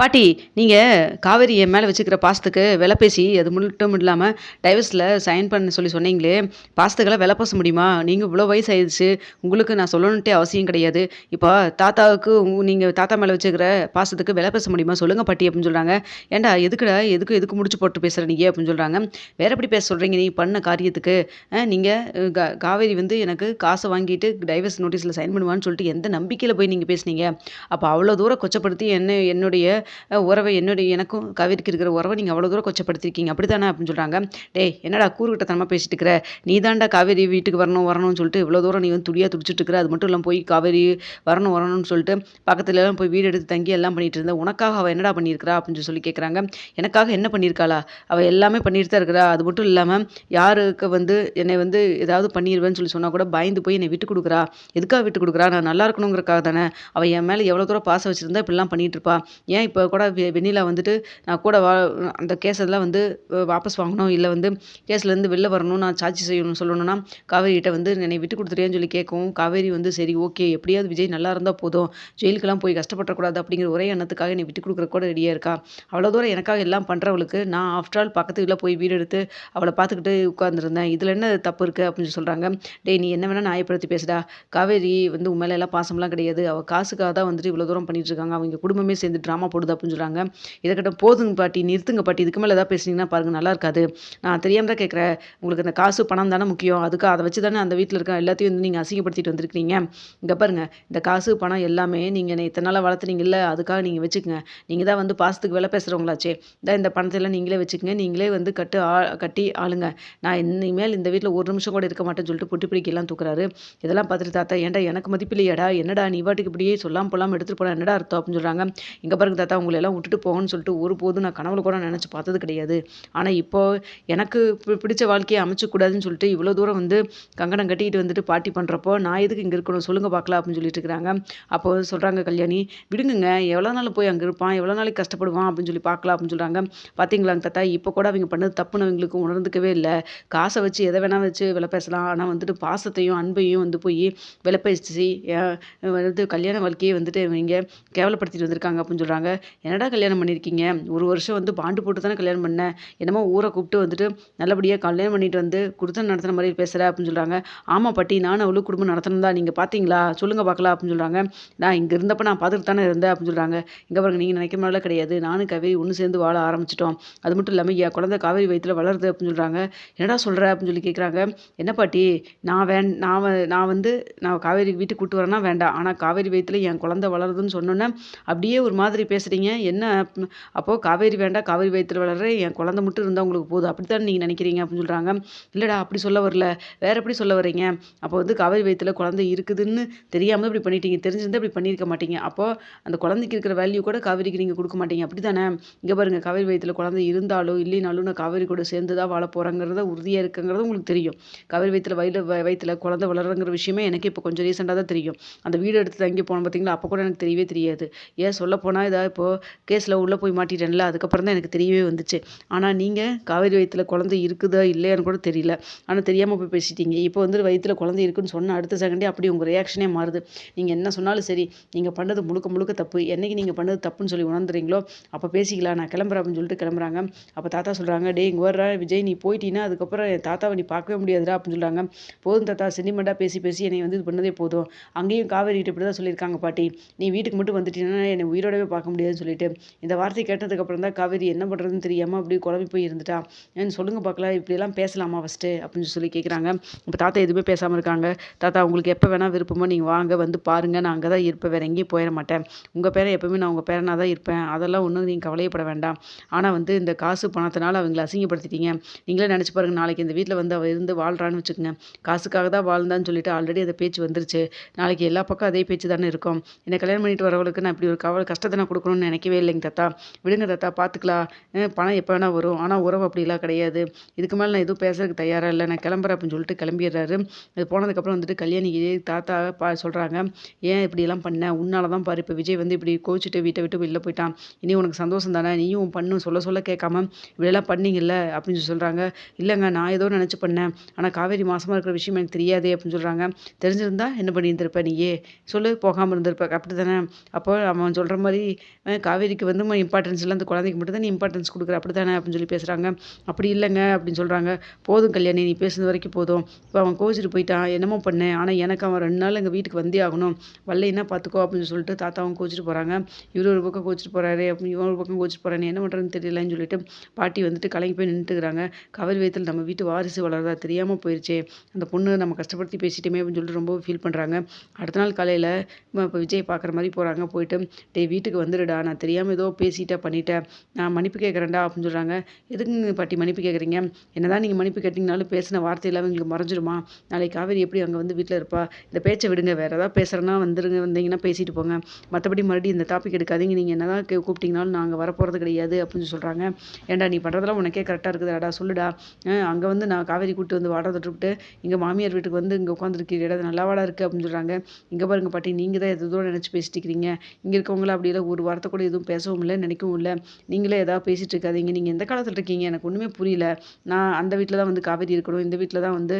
பாட்டி நீங்கள் காவேரி என் மேலே வச்சுக்கிற பாசத்துக்கு விலை பேசி அது மட்டும் இல்லாமல் டைவர்ஸில் சைன் பண்ண சொல்லி சொன்னீங்களே பாசத்துக்கெல்லாம் விலை பேச முடியுமா? நீங்கள் இவ்வளோ வயசாயிடுச்சு உங்களுக்கு நான் சொல்லணுன்ட்டே அவசியம் கிடையாது. இப்போ தாத்தாவுக்கு நீங்கள் தாத்தா மேலே வச்சுக்கிற பாசத்துக்கு விலை பேச முடியுமா? சொல்லுங்கள் பாட்டி அப்படின்னு சொல்கிறாங்க ஏன்டா எதுக்குடா எதுக்கு எதுக்கு முடிச்சு போட்டு பேசுகிற நீங்கள் அப்படின்னு சொல்கிறாங்க வேற எப்படி பேச சொல்கிறீங்க நீ பண்ண காரியத்துக்கு? நீங்கள் காவேரி வந்து எனக்கு காசை வாங்கிட்டு டைவர்ஸ் நோட்டீஸில் சைன் பண்ணுவான்னு சொல்லிட்டு எந்த நம்பிக்கையில் போய் நீங்கள் பேசுனீங்க? அப்போ அவ்வளோ தூரம் கொச்சப்படுத்தி என்ன என்னுடைய உறவை என்னுடைய எனக்கும் காவேரிக்கு இருக்கிற உறவை நீங்கள் அவ்வளோ தூரம் கொச்சப்படுத்திருக்கீங்க. அப்படி தானே அப்படின்னு சொல்கிறாங்க டேய் என்னடா கூறுகிட்டத்தனமாக பேசிட்டு இருக்கிற நீ தாண்டா காவேரி வீட்டுக்கு வரணும் வரணும்னு சொல்லிட்டு இவ்வளோ தூரம் நீ வந்து துடியாக துடிச்சிட்டு இருக்கிற அது மட்டும் இல்லாமல் போய் காவேரி வரணும் வரணும்னு சொல்லிட்டு பக்கத்துல எல்லாம் போய் வீடு எடுத்து தங்கி எல்லாம் பண்ணிட்டு இருந்த உனக்காக அவள் என்னடா பண்ணியிருக்கிறா? அப்படின்னு சொல்லி கேட்குறாங்க எனக்காக என்ன பண்ணியிருக்காளா? அவள் எல்லாமே பண்ணிட்டு தான் இருக்கிறா. அது மட்டும் இல்லாமல் யாருக்கு வந்து என்னை வந்து ஏதாவது பண்ணிடுவேன்னு சொல்லி சொன்னால் கூட பயந்து போய் என்னை விட்டு கொடுக்குறா? எதுக்காக விட்டு கொடுக்குறா? நான் நல்லா இருக்கணுங்கிறக்காக தானே அவள் என் மேலே எவ்வளோ தூரம் பாசம் வச்சுருந்தா இப்படிலாம் பண்ணிட்டு இருப்பா. ஏன் இப்போ இப்போ கூட வெ- வெண்ணிலா வந்துட்டு நான் கூட வா அந்த கேஸ் எல்லாம் வந்து வாபஸ் வாங்கணும் இல்லை வந்து கேஸ்லேருந்து வெளில வரணும் நான் சாட்சி செய்யணும் சொல்லணும்னா காவேரிகிட்ட வந்து என்னை விட்டு கொடுத்துட்டேன்னு சொல்லி கேட்கவும் காவேரி வந்து சரி ஓகே எப்படியாவது விஜய் நல்லா இருந்தால் போதும் ஜெயிலுக்கெல்லாம் போய் கஷ்டப்படக்கூடாது அப்படிங்கிற ஒரே எண்ணத்துக்காக என்னை விட்டு கொடுக்குற கூட ரெடியாக இருக்கா? அவ்வளோ தூரம் எனக்காக எல்லாம் பண்ணுறவளுக்கு நான் ஆஃப்டர் ஆல் பக்கத்து வீட்டில் போய் வீடு எடுத்து அவளை பார்த்துக்கிட்டு உட்காந்துருந்தேன் இதில் என்ன தப்பு இருக்குது அப்படின்னு சொல்கிறாங்க டேய் நீ என்ன வேணால் நியாயப்படுத்தி பேசுடா. காவேரி வந்து உன் மேலே எல்லாம் பாசம்லாம் கிடையாது. அவள் காசுக்காக தான் வந்துட்டு இவ்வளோ தூரம் பண்ணிட்டு இருக்காங்க. அவங்க குடும்பமே சேர்ந்து ட்ராமா போடுது அப்படின்னு சொல்கிறாங்க இதற்கிட்ட போதுங்க பாட்டி நிறுத்துங்க பாட்டி. இதுக்கு மேலே ஏதாவது பேசுனீங்கன்னா பாருங்க நல்லா இருக்காது. நான் தெரியாமல் தான் கேட்குறேன் உங்களுக்கு அந்த காசு பணம் தானே முக்கியம். அதுக்கு அதை வச்சு தானே அந்த வீட்டில் இருக்க எல்லாத்தையும் வந்து நீங்கள் அசிங்கப்படுத்திட்டு வந்திருக்கீங்க இங்கே பாருங்க இந்த காசு பணம் எல்லாமே நீங்கள் என்னை இத்தனை நாளாக வளர்த்துனீங்கல்ல அதுக்காக நீங்கள் வச்சுக்கோங்க. நீங்கள் தான் வந்து பாசத்துக்கு விலை பேசுகிறவங்களாச்சே தான் இந்த பணத்தை எல்லாம் நீங்களே வச்சுக்கோங்க. நீங்களே வந்து கட்டு ஆ கட்டி ஆளுங்க. நான் இனிமேல் இந்த வீட்டில் ஒரு நிமிஷம் கூட இருக்க மாட்டேன்னு சொல்லிட்டு பொட்டி பிடிக்கலாம் தூக்குறாரு. இதெல்லாம் பார்த்துட்டு தாத்தா ஏன்டா எனக்கு மதிப்பு இல்லையாடா என்னடா நீ வாட்டுக்கு இப்படியே சொல்லாமல் போலாமல் எடுத்துகிட்டு போனால் என்னடா அர்த்தம் அப்படின்னு சொல்கிறாங்க இங்கே பாருங்க தாத்தா பார்த்தா எல்லாம் விட்டுட்டு போகணும்னு சொல்லிட்டு ஒருபோதும் நான் கனவுல கூட நினச்சி பார்த்தது கிடையாது. ஆனால் இப்போ எனக்கு பிடிச்ச வாழ்க்கையை அமைச்சக்கூடாதுன்னு சொல்லிட்டு இவ்வளோ தூரம் வந்து கங்கணம் கட்டிக்கிட்டு வந்துட்டு பாட்டி பண்ணுறப்போ நான் எதுக்கு இங்கே இருக்கணும்? சொல்லுங்கள் பார்க்கலாம் அப்படின்னு சொல்லிட்டு இருக்கிறாங்க. அப்போ சொல்கிறாங்க கல்யாணி விடுங்க எவ்வளோ நாள் போய் அங்கே இருப்பான்? எவ்வளோ நாளைக்கு கஷ்டப்படுவான்? அப்படின்னு சொல்லி பார்க்கலாம் அப்படின்னு சொல்கிறாங்க பார்த்தீங்களாங்க தாத்தா? இப்போ கூட அவங்க பண்ணது தப்புன்னு அவங்களுக்கு உணர்ந்துக்கவே இல்லை. காசை வச்சு எதை வேணால் வச்சு விலை பேசலாம். ஆனால் வந்துட்டு பாசத்தையும் அன்பையும் வந்து போய் விலை பேசி வந்து கல்யாண வாழ்க்கையை வந்துட்டு இவங்க கேவலப்படுத்திட்டு வந்திருக்காங்க அப்படின்னு சொல்கிறாங்க என்னடா கல்யாணம் பண்ணியிருக்கீங்க? ஒரு வருஷம் வந்து பாண்டு போட்டு தானே கல்யாணம் பண்ணேன் என்னமோ ஊரை கூப்பிட்டு வந்துட்டு நல்லபடியாக கல்யாணம் பண்ணிட்டு வந்து குடுத்தனம் நடத்துன மாதிரி பேசுகிற அப்படின்னு சொல்கிறாங்க ஆமாம் பாட்டி நானும் அவ்வளோ குடும்பம் நடத்தணும் தான். நீங்கள் பார்த்தீங்களா சொல்லுங்கள் பார்க்கலாம் அப்படின்னு சொல்கிறாங்க நான் இங்கே இருந்தப்போ நான் பார்த்துட்டு தானே இருந்தேன் அப்படின்னு சொல்கிறாங்க இங்கே பாருங்க நீங்கள் நினைக்கிற மாதிரிலாம் கிடையாது. நானும் கவேரி ஒன்று சேர்ந்து வாழ ஆரம்பிச்சிட்டோம். அது மட்டும் இல்லாமல் என் குழந்தை காவேரி வயிற்றில் வளருது அப்படின்னு சொல்கிறாங்க என்னடா சொல்கிற அப்படின்னு சொல்லி கேட்குறாங்க என்ன பாட்டி நான் வேன் நான் நான் வந்து நான் காவேரி வீட்டுக்கு கூட்டு வரேன்னா வேண்டாம். ஆனால் காவேரி வயிற்றில் என் குழந்தை வளருதுன்னு சொன்னோன்னே அப்படியே ஒரு மாதிரி பேசுகிறீங்க என்ன அப்போது காவேரி வேண்டாம் காவேரி வயித்துல வளர்ற என் குழந்தை மட்டும் இருந்தால் உங்களுக்கு போதும். அப்படித்தான் நீங்கள் நினைக்கிறீங்க அப்படின்னு சொல்கிறாங்க இல்லைடா அப்படி சொல்ல வரல. வேற எப்படி சொல்ல வர்றீங்க அப்போ வந்து காவேரி வயித்துல குழந்தை இருக்குதுன்னு தெரியாமல் இப்படி பண்ணிட்டீங்க. தெரிஞ்சிருந்தால் இப்படி பண்ணியிருக்க மாட்டீங்க. அப்போது அந்த குழந்தைக்கு இருக்கிற வேல்யூ கூட காவேரிக்கு நீங்கள் கொடுக்க மாட்டீங்க. அப்படி தானே இங்கே பாருங்கள் காவேரி வயித்துல குழந்தை இருந்தாலோ இல்லைனாலும் நான் காவேரி கூட சேர்ந்து தான் வாழ போகிறேங்கிறத உறுதியாக இருக்குங்கிறது உங்களுக்கு தெரியும். காவேரி வயித்துல வயிறு வயித்துல குழந்தை வளருங்கிற விஷயமே எனக்கு இப்போ கொஞ்சம் ரீசெண்டாக தான் தெரியும். அந்த வீடு எடுத்து தங்கி போனோம் பார்த்தீங்களா அப்போ கூட எனக்கு தெரியவே தெரியாது. ஏன் சொல்ல போனால் இதாக இப்போது கேஸில் உள்ளே போய் மாட்டிட்டேன்ல அதுக்கப்புறம் தான் எனக்கு தெரியவே வந்துச்சு. ஆனால் நீங்கள் காவேரி வயிற்றில் குழந்தை இருக்குதா இல்லையான்னு கூட தெரியல. ஆனால் தெரியாமல் போய் பேசிட்டீங்க. இப்போ வந்து வயிற்றில் குழந்தை இருக்குன்னு சொன்ன அடுத்த செகண்டே அப்படி உங்கள் ரியாக்ஷனே மாறுது. நீங்கள் என்ன சொன்னாலும் சரி நீங்கள் பண்ணது முழுக்க முழுக்க தப்பு. என்னைக்கு நீங்கள் பண்ணது தப்புன்னு சொல்லி உணர்ந்துறீங்களோ அப்போ பேசிக்கலாம். நான் கிளம்புறேன் அப்படின்னு சொல்லிட்டு கிளம்புறாங்க. அப்போ தாத்தா சொல்கிறாங்க டேய் இங்கே வர்ற விஜய் நீ போயிட்டீங்கன்னா அதுக்கப்புறம் என் தாத்தாவை நீ பார்க்கவே முடியாதுடா அப்படின்னு சொல்கிறாங்க போதும் தாத்தா சென்டிமெண்ட்டாக பேசி பேசி என்னை வந்து இது பண்ணதே போதும். அங்கேயும் காவேரி கிட்ட இப்படி தான் சொல்லியிருக்காங்க பாட்டி. நீ வீட்டுக்கு மட்டும் வந்துட்டீங்கன்னா என்னை உயிரோடவே பார்க்க முடியாது. முடியாதுன்னு சொல்லிட்டு இந்த வார்த்தை கேட்டதுக்கப்புறம் தான் காவேரி என்ன பண்ணுறதுன்னு தெரியாமல் அப்படியே குழம்பி போய் இருந்துட்டா. ஏன்னு சொல்லுங்கள் பார்க்கலாம் இப்படியெல்லாம் பேசலாமா ஃபஸ்ட்டு அப்படின்னு சொல்லி கேட்குறாங்க இப்போ தாத்தா எதுவுமே பேசாமல் இருக்காங்க. தாத்தா உங்களுக்கு எப்போ வேணால் விருப்பமோ நீங்கள் வாங்க வந்து பாருங்கள் நான் அங்கே தான் இருப்பேன் வேறு எங்கேயும் போயிட மாட்டேன். உங்கள் பேரை எப்பவுமே நான் உங்கள் பேரனாக தான் இருப்பேன். அதெல்லாம் ஒன்றும் நீங்கள் கவலையப்பட வேண்டாம். ஆனால் வந்து இந்த காசு பணத்தினால அவங்களை அசிங்கப்படுத்திட்டீங்க. நீங்களே நினச்சி பாருங்கள் நாளைக்கு இந்த வீட்டில் வந்து அவள் இருந்து வாழ்கிறான்னு வச்சுக்கோங்க. காசுக்காக தான் வாழ்ந்தான்னு சொல்லிட்டு ஆல்ரெடி அந்த பேச்சு வந்துருச்சு. நாளைக்கு எல்லா பக்கம் அதே பேச்சு தானே இருக்கும். என்னை கல்யாணம் பண்ணிட்டு வரவங்களுக்கு நான் இப்படி ஒரு கவலை கஷ்டத்தை நான் கொடுக்கணும்னு நினைக்கவே இல்லைங்க தாத்தா. விடுங்க தாத்தா பார்த்துக்கலாம் பணம் எப்போ வேணால் வரும். ஆனால் உறவு அப்படிலாம் கிடையாது. இதுக்கு மேலே நான் எதுவும் பேசுறதுக்கு தயாராக இல்லை. நான் கிளம்புறேன் அப்படின்னு சொல்லிட்டு கிளம்பிடுறாரு. அது போனதுக்கப்புறம் வந்துட்டு கல்யாணிக்கு தாத்தா பா சொல்கிறாங்க ஏன் இப்படியெல்லாம் பண்ண? உன்னால தான் பாரு இப்போ விஜய் வந்து இப்படி கோச்சிட்டு வீட்டை விட்டு வெளில போயிட்டான். இனி உனக்கு சந்தோஷம் தானே? நீயும் பண்ணும் பண்ணு சொல்ல சொல்ல கேட்காம இப்படியெல்லாம் பண்ணீங்கல்ல? அப்படின்னு சொல்லி சொல்கிறாங்க இல்லைங்க நான் ஏதோ நினச்சி பண்ணேன். ஆனால் காவேரி மாசமாக இருக்கிற விஷயம் எனக்கு தெரியாதே அப்படின்னு சொல்கிறாங்க தெரிஞ்சிருந்தா என்ன பண்ணியிருந்திருப்ப நீயே? சொல்லு போகாமல் இருந்திருப்ப. அப்படி தானே அப்போ அவன் சொல்கிற மாதிரி காவேரிக்கு வந்து இம்பார்ட்டன்ஸ் இல்லை அந்த குழந்தைக்கு மட்டும் தான் நீ இம்பார்ட்டன்ஸ் கொடுக்குற. அப்படி தானே அப்படின்னு சொல்லி பேசுகிறாங்க அப்படி இல்லைங்க அப்படின்னு சொல்கிறாங்க போதும் கல்யாணி நீ பேசுனது வரைக்கும் போதும். இப்போ அவன் கோச்சிட்டு போயிட்டான். என்னமோ பண்ணேன் ஆனால் எனக்கு அவன் ரெண்டு நாள் எங்கள் வீட்டுக்கு வந்தே ஆகணும். வரலைன்னா பார்த்துக்கோ அப்படின்னு சொல்லிட்டு தாத்தாவும் கோச்சிட்டு போகிறாங்க இவர் ஒரு பக்கம் கோச்சிட்டு போகிறாரு அப்படி இவன் ஒரு பக்கம் கோச்சிட்டு போகிறாரு என்ன பண்ணுறதுன்னு தெரியலன்னு சொல்லிட்டு பாட்டி வந்துட்டு கலங்கி போய் நின்றுக்கிறாங்க கவரி வயத்தில் நம்ம வீட்டு வாரிசு வளர்றதா தெரியாமல் போயிடுச்சே அந்த பொண்ணு நம்ம கஷ்டப்படுத்தி பேசிட்டோமே அப்படின்னு சொல்லிட்டு ரொம்ப ஃபீல் பண்ணுறாங்க அடுத்த நாள் காலையில் இப்போ விஜய் பார்க்குற மாதிரி போகிறாங்க போயிட்டு டே வீட்டுக்கு வந்துடுடா நான் தெரியாமல் ஏதோ பேசிட்டேன் பண்ணிட்டேன். நான் மன்னிப்பு கேட்குறேன்டா அப்படின்னு சொல்கிறாங்க எதுக்குங்க பாட்டி மன்னிப்பு கேட்குறீங்க என்னதான் நீங்கள் மன்னிப்பு கேட்டிங்கனாலும் பேசின வார்த்தையெல்லாம் எங்களுக்கு மறைஞ்சிருமா? நாளைக்கு காவேரி எப்படி அங்கே வந்து வீட்டில் இருப்பா? இந்த பேச்சை விடுங்க. வேறு ஏதாவது பேசுகிறேன்னா வந்துருங்க. வந்தீங்கன்னா பேசிட்டு போங்க. மற்றபடி மறுபடியும் இந்த டாபிக் எடுக்காதீங்க. நீங்கள் என்ன தான் கூப்பிட்டீங்கனாலும் நாங்கள் வரப்போகிறது கிடையாது அப்படின்னு சொல்கிறாங்க ஏன்டா நீ பண்ணுறதெல்லாம் உனக்கே கரெக்டாக இருக்குதுடா. சொல்லுடா. அங்கே வந்து நான் காவேரி கூப்பிட்டு வந்து வாடகை தொட்டுவிட்டு இங்கே மாமியார் வீட்டுக்கு வந்து இங்கே உட்காந்துருக்கீங்க அது நல்லாவாடா இருக்குது அப்படின்னு சொல்கிறாங்க இங்கே பாருங்க பாட்டி நீங்கள் தான் எதோ நினச்சி பேசிட்டு இருக்கிறீங்க. இங்கே இருக்கவங்களாம் அப்படி இல்லை ஒரு வாரம் கூட எதுவும் பேசவும் இல்லை நினைக்கவும் இல்லை. நீங்களே ஏதாவது பேசிகிட்டு இருக்காதீங்க. நீங்கள் எந்த காலத்தில் இருக்கீங்க? எனக்கு ஒன்றுமே புரியல. நான் அந்த வீட்டில் தான் வந்து காவேரி இருக்கணும். இந்த வீட்டில் தான் வந்து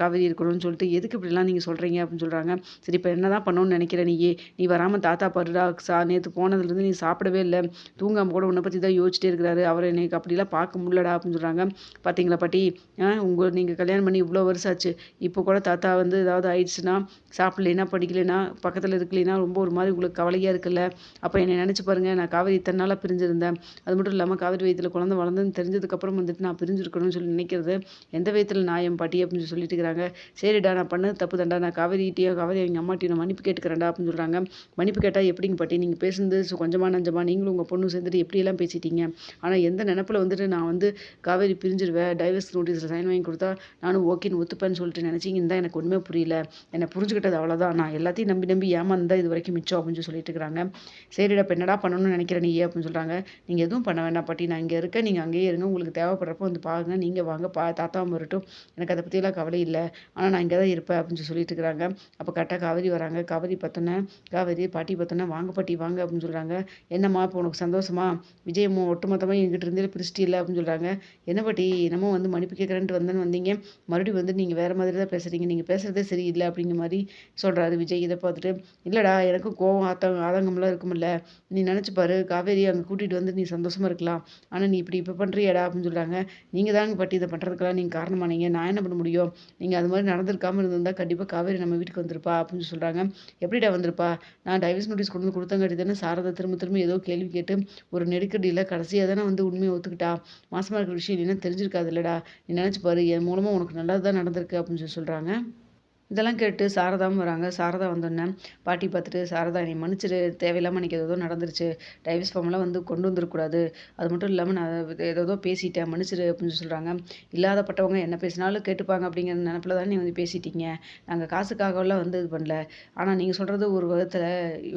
காவேரி இருக்கணும்னு சொல்லிட்டு எதுக்கு இப்படிலாம் நீங்கள் சொல்கிறீங்க அப்படின்னு சொல்கிறாங்க சரி இப்போ என்ன தான் பண்ணணும்னு நினைக்கிற நீயே? நீ வராமல் தாத்தா பாருடா சா நேற்று போனதுலேருந்து நீ சாப்பிடவே இல்லை. தூங்காமல் கூட உன்னை பற்றி தான் யோசிச்சிட்டே இருக்கிறாரு. அவரை எனக்கு அப்படிலாம் பார்க்க முடியலடா அப்படின்னு சொல்கிறாங்க பார்த்தீங்களா பாட்டி? உங்கள் நீங்கள் கல்யாணம் பண்ணி இவ்வளோ வருஷம் ஆச்சு. இப்போ கூட தாத்தா வந்து ஏதாவது ஆயிடுச்சுன்னா சாப்பிட்லைன்னா படிக்கலைன்னா பக்கத்தில் இருக்கலைன்னா ரொம்ப ஒரு மாதிரி உங்களுக்கு கவலையாக இருக்குல்ல. அப்போ நீங்கள் நினச்சி பாருங்கள் நான் காவேரி இத்தனை நாளாக பிரிஞ்சிருந்தேன். அது மட்டும் இல்லாமல் காவேரி வயிற்றில் குழந்தை வளர்ந்துன்னு தெரிஞ்சதுக்கப்புறம் வந்துட்டு நான் பிரிஞ்சிருக்கணும்னு சொல்லி நினைக்கிறது. எந்த வயத்தில் என் பாட்டி அப்படின்னு சொல்லிட்டு இருக்கிறாங்க. சரிடா நான் பண்ணது தப்பு தான்டா. நான் காவேரிகிட்டயோ காவேரி எங்கள் அம்மாட்டையும் நான் மன்னிப்பு கேட்டுக்கிறேன்டா அப்படின்னு சொல்கிறாங்க மன்னிப்பு கேட்டால் எப்படிங்க பாட்டி? நீங்கள் பேசுனது சு- கொஞ்சமா நஞ்சமா. நீங்களும் உங்கள் பொண்ணு சேர்ந்துட்டு எப்படியெல்லாம் பேசிட்டீங்க? ஆனால் எந்த நினப்பில் வந்துட்டு நான் வந்து காவேரி பிரிஞ்சிருவேன் டைவர்ஸ் நோட்டீஸில் சைன் வாங்கி கொடுத்தா நானும் ஓகேன்னு ஒத்துப்பேன்னு சொல்லிட்டு நினச்சிங்க தான் எனக்கு ஒன்றுமே புரியல. என்னை புரிஞ்சுக்கிட்டது அவ்வளோதான் நான் எல்லாத்தையும் நம்பி நம்பி ஏமாந்தா இது வரைக்கும் மிச்சம் அப்படின்னு சொல்லிட்டு இருக்கிறாங்க. சரிடா இப்போ என்னடா பண்ணணும்னு நினைக்கிறேன் நீ அப்படின்னு சொல்கிறாங்க நீங்கள் எதுவும் பண்ண வேண்டாம் பாட்டி. நான் இங்கே இருக்கேன். நீங்கள் அங்கேயே இருங்க. உங்களுக்கு தேவைப்படுறப்போ வந்து பாருங்க. நீங்கள் வாங்க. பா தாத்தாவும் வரட்டும் எனக்கு அதை பற்றியெல்லாம் கவலை இல்லை. ஆனால் நான் இங்கே தான் இருப்பேன் அப்படின்னு சொல்லிட்டு இருக்கிறாங்க. அப்போ கரெக்டாக காவேரி வராங்க. காவேரி பார்த்தோன்னே காவேரி பாட்டி பார்த்தோன்னே வாங்க பாட்டி வாங்க அப்படின்னு சொல்கிறாங்க என்னம்மா இப்போ உனக்கு சந்தோஷமா? விஜயமும் ஒட்டுமொத்தமாக எங்கிட்ட இருந்தே பிரிச்சிட்டு இல்லை அப்படின்னு சொல்கிறாங்க என்ன பாட்டி? என்னமோ வந்து மன்னிப்பு கேட்குறேன்ட்டு வந்தேன்னு வந்தீங்க. மறுபடியும் வந்து நீங்கள் வேறு மாதிரி தான் பேசுகிறீங்க நீங்கள் பேசுகிறதே சரியில்லை அப்படிங்கிற மாதிரி சொல்கிறாரு விஜய். இதை பார்த்துட்டு இல்லைடா எனக்கும் கோவம் ஆத்த ஆதங்கம்லாம் இருக்குமில்ல. நீ நினச்சி பாரு காவேரி அங்கே கூட்டிகிட்டு வந்து நீ சந்தோஷமாக இருக்கலாம். ஆனால் நீ இப்படி இப்போ பண்ணுறியாடா அப்படின்னு சொல்கிறாங்க நீங்கள் தாங்க பட்டி இதை பண்ணுறதுக்கெல்லாம் நீங்கள் காரணமானீங்க. நான் என்ன பண்ண முடியும்? நீங்கள் அது மாதிரி நடந்திருக்காமல் இருந்திருந்தால் கண்டிப்பாக காவேரி நம்ம வீட்டுக்கு வந்திருப்பா அப்படின்னு சொல்கிறாங்க எப்படிடா வந்திருப்பா? நான் டைவர்ஸ் நோட்டீஸ் கொண்டு வந்து கொடுத்தங்காட்டி தானே சாரதா திரும்ப திரும்ப ஏதோ கேள்வி கேட்டு ஒரு நெருக்கடியில் கடைசியாக தானே வந்து உண்மையை ஒத்துக்கிட்டா. மாசமாக இருக்கிற விஷயம் என்ன தெரிஞ்சிருக்காது இல்லடா. நீ நினச்சி பாரு என் மூலமாக உனக்கு நல்லது தான் நடந்திருக்கு அப்படின்னு சொல்லி சொல்கிறாங்க இதெல்லாம் கேட்டு சாரதாவும் வராங்க. சாரதா வந்தோடனே பாட்டி பார்த்துட்டு சாரதா நீ மன்னிச்சிரு. தேவையில்லாமல் எனக்கு ஏதோ நடந்துருச்சு. டைவர்ஸ் ஃபார்ம்லாம் வந்து கொண்டு வந்துடக்கூடாது அது மட்டும் இல்லாமல் நான் ஏதோ பேசிட்டேன். மன்னிச்சிரு அப்படின்னு சொல்கிறாங்க இல்லாதப்பட்டவங்க என்ன பேசினாலும் கேட்டுப்பாங்க அப்படிங்கிற நினப்பில் தான் நீ வந்து பேசிட்டீங்க. நாங்கள் காசுக்காகலாம் வந்து இது பண்ணல. ஆனால் நீங்கள் சொல்கிறது ஒரு விதத்தில்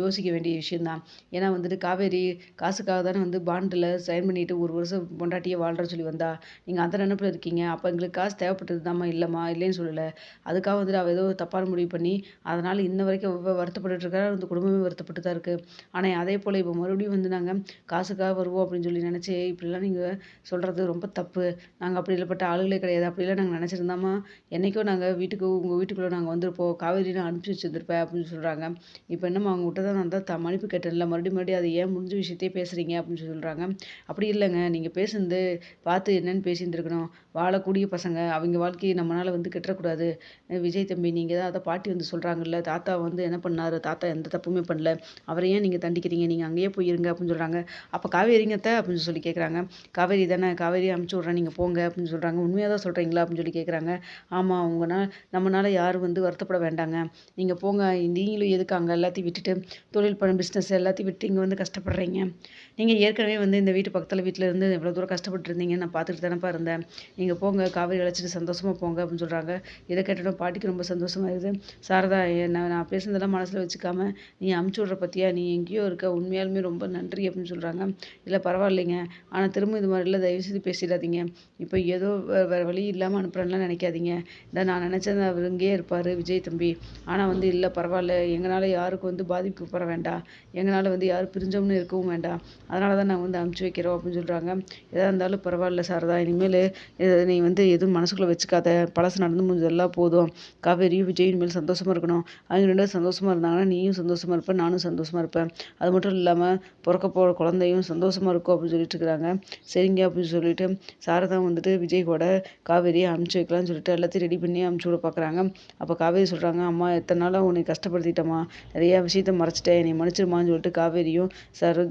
யோசிக்க வேண்டிய விஷயந்தான் ஏன்னா வந்துட்டு காவேரி காசுக்காக தானே வந்து பாண்டில் சைன் பண்ணிட்டு ஒரு வருஷம் பொண்டாட்டியே வாழ்கிறேன்னு சொல்லி வந்தா நீங்கள் அந்த நினப்பில் இருக்கீங்க. அப்போ எங்களுக்கு காசு தேவைப்பட்டது தாம்மா இல்லைம்மா? இல்லைன்னு சொல்லலை. அதுக்காக வந்துட்டு அவள் ஏதோ தப்பான முடிவு பண்ணி அதனால் இன்ன வரைக்கும் அவ வருத்தப்பட்டுட்டு அந்த குடும்பமே வருத்தப்பட்டு தான் இருக்குது ஆனால் அதே போல் இப்போ மறுபடியும் வந்து நாங்கள் காசுக்காக வருவோம் அப்படின்னு சொல்லி நினச்சி இப்படிலாம் நீங்கள் சொல்கிறது ரொம்ப தப்பு. நாங்கள் அப்படி இல்லைப்பட்ட ஆளுகளே கிடையாது. அப்படிலாம் நாங்கள் நினச்சிருந்தாமா என்றைக்கோ நாங்கள் வீட்டுக்கு உங்கள் வீட்டுக்குள்ளே நாங்கள் வந்திருப்போம் காவேரி நான் அனுப்பிச்சி வச்சிருந்துருப்பேன் அப்படின்னு சொல்கிறாங்க இப்போ என்னம்மா அவங்க விட்டு தான் நான் தான் த மன்னிப்பு கேட்டேன்ல மறுபடியும் மறுபடியும் அது ஏன் முடிஞ்ச விஷயத்தையே பேசுகிறீங்க அப்படின்னு சொல்லி சொல்கிறாங்க அப்படி இல்லைங்க நீங்கள் பேசுனது பார்த்து என்னன்னு பேசியிருந்துருக்கணும். வாழக்கூடிய பசங்க அவங்க வாழ்க்கையை நம்மளால் வந்து கெட்டக்கூடாது விஜய் தம்பி நீங்கள் தான் அதை பாட்டி வந்து சொல்கிறாங்கல்ல தாத்தா வந்து என்ன பண்ணாரு? தாத்தா எந்த தப்புமே பண்ணல. அவரை ஏன் நீங்கள் தண்டிக்கிறீங்க? நீங்கள் அங்கேயே போயிருங்க அப்படின்னு சொல்கிறாங்க அப்போ காவேரிங்கத்த அப்படின்னு சொல்லி கேட்குறாங்க காவேரி தானே? காவேரி அமுச்சு விட்றேன் நீங்கள் போங்க அப்படின்னு சொல்கிறாங்க உண்மையாக தான் சொல்கிறீங்களா அப்படின்னு சொல்லி கேட்குறாங்க ஆமாம் அவங்கனால் நம்மளால் யாரும் வந்து வருத்தப்பட வேண்டாங்க. நீங்கள் போங்க நீங்களும் எதுக்கு அங்கே எல்லாத்தையும் விட்டுட்டு தொழில் பண்ண பிஸ்னஸ் எல்லாத்தையும் விட்டு இங்கே வந்து கஷ்டப்படுறீங்க. நீங்கள் ஏற்கனவே வந்து இந்த வீட்டு பக்கத்தில் வீட்டில் இருந்து எவ்வளோ தூரம் கஷ்டப்பட்டு இருந்தீங்க நான் பார்த்துட்டு தானேப்பா இருந்தேன். நீங்கள் போங்க காவேரி அழைச்சிட்டு சந்தோஷமாக போங்க அப்படின்னு சொல்கிறாங்க இதை கேட்டோன்னா பாட்டிக்கு ரொம்ப சந்தோஷமாயிருது சாரதா என்ன நான் பேசுனதெல்லாம் மனசில் வச்சுக்காம நீ அமுச்சு விட்ற பற்றியா நீ எங்கேயோ இருக்க உண்மையாலுமே ரொம்ப நன்றி அப்படின்னு சொல்கிறாங்க இல்லை பரவாயில்லைங்க. ஆனால் திரும்ப இது மாதிரி இல்லை தயவுசெய்து பேசிடாதீங்க. இப்போ ஏதோ வே- வேறு வழி இல்லாமல் அனுப்புறேன்லாம் நினைக்காதீங்க. இதை நான் நினச்சேன் அவர் இங்கேயே இருப்பார் விஜய் தம்பி. ஆனால் வந்து இல்லை பரவாயில்ல. எங்களால் யாருக்கும் வந்து பாதிப்பு பெற வேண்டாம். எங்களால் வந்து யாரும் பிரிஞ்சோம்னு இருக்கவும் வேண்டாம். அதனால தான் நாங்கள் வந்து அமுச்சு வைக்கிறோம் அப்படின்னு சொல்கிறாங்க எதாக இருந்தாலும் பரவாயில்ல சாரதா. இனிமேல் நீ வந்து எதுவும் மனசுக்குள்ளே வச்சுக்காத. பழசு நடந்து முடிஞ்சதெல்லாம் போதும். காவேரி காவேரியும் விஜயின் இனிமேல் சந்தோஷமா இருக்கணும். அவங்க ரெண்டு சந்தோஷமாக இருந்தாங்கன்னா நீயும் சந்தோஷமா இருப்ப நானும் சந்தோஷமா இருப்பேன். அது மட்டும் இல்லாமல் பிறக்க போகிற குழந்தையும் சந்தோஷமா இருக்கும் அப்படின்னு சொல்லிட்டு இருக்கிறாங்க. சரிங்க அப்படின்னு சொல்லிட்டு சாரதா வந்துட்டு விஜய் கூட காவேரியை அனுப்பிச்சி வைக்கலாம்னு சொல்லிட்டு எல்லாத்தையும் ரெடி பண்ணி அனுப்பிச்சி விட பார்க்குறாங்க. அப்போ காவேரி சொல்கிறாங்க அம்மா எத்தனை நாளாக உன்னை கஷ்டப்படுத்திட்டம்மா. நிறையா விஷயத்த மறைச்சிட்டேன். என்னை மன்னிச்சிருமான்னு சொல்லிட்டு காவேரியும் சார